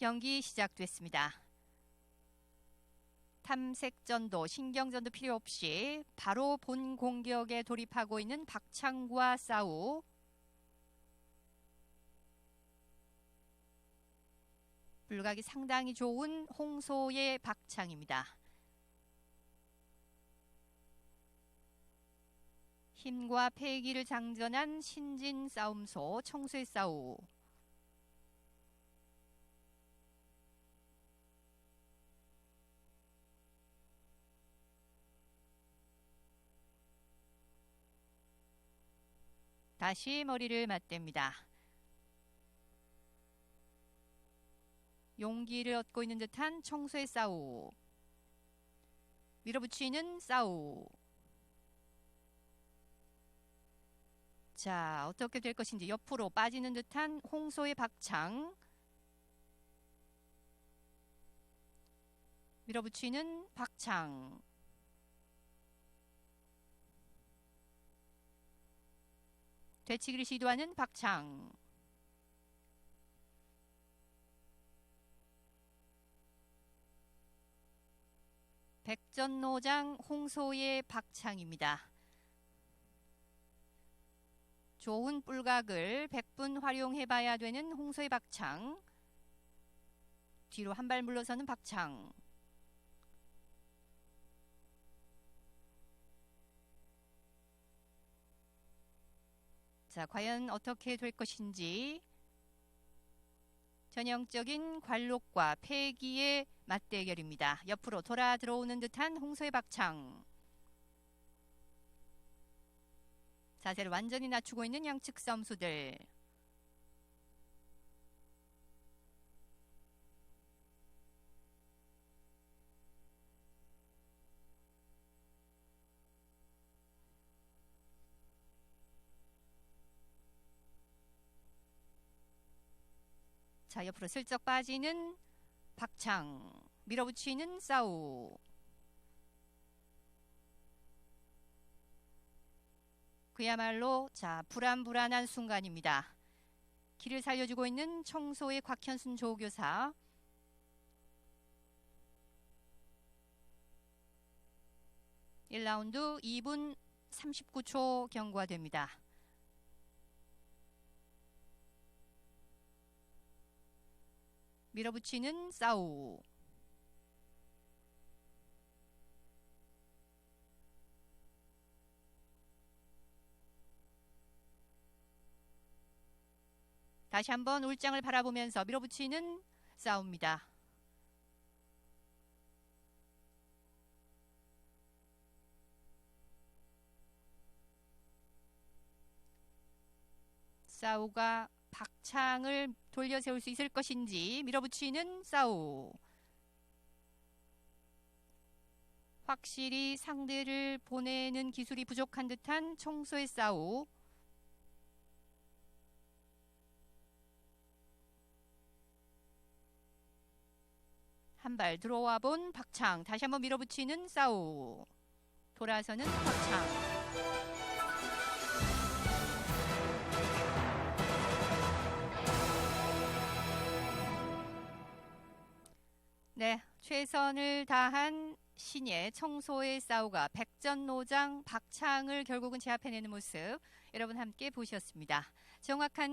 경기 시작됐습니다. 탐색전도, 신경전도 필요 없이 바로 본 공격에 돌입하고 있는 박창과 싸우. 불각이 상당히 좋은 홍소의 박창입니다. 힘과 패기를 장전한 신진 싸움소 청소의 싸우. 다시 머리를 맞댑니다. 용기를 얻고 있는 듯한 청소의 싸우. 밀어붙이는 싸우. 자, 어떻게 될 것인지 옆으로 빠지는 듯한 홍소의 박창. 밀어붙이는 박창. 되치기를 시도하는 박창. 백전노장 홍소의 박창입니다. 좋은 뿔각을 100분 활용해봐야 되는 홍소의 박창. 뒤로 한 발 물러서는 박창. 자, 과연 어떻게 될 것인지 전형적인 관록과 패기의 맞대결입니다. 옆으로 돌아 들어오는 듯한 홍소의 박창. 자세를 완전히 낮추고 있는 양측 선수들. 자, 옆으로 슬쩍 빠지는 박창. 밀어붙이는 싸우. 그야말로 자 불안불안한 순간입니다. 길을 살려주고 있는 청소의 곽현순 조교사. (1라운드) (2분 39초) 경고가 됩니다. 밀어붙이는 싸우. 다시 한번 울장을 바라보면서 밀어붙이는 싸움입니다. 싸우가 박창을 돌려 세울 수 있을 것인지 밀어붙이는 싸우. 확실히 상대를 보내는 기술이 부족한 듯한 청소의 싸우. 한 발 들어와 본 박창 다시 한번 밀어붙이는 싸우 돌아서는 박창 네 최선을 다한 신예 청소의 싸우가 백전노장 박창을 결국은 제압해내는 모습 여러분 함께 보셨습니다. 정확한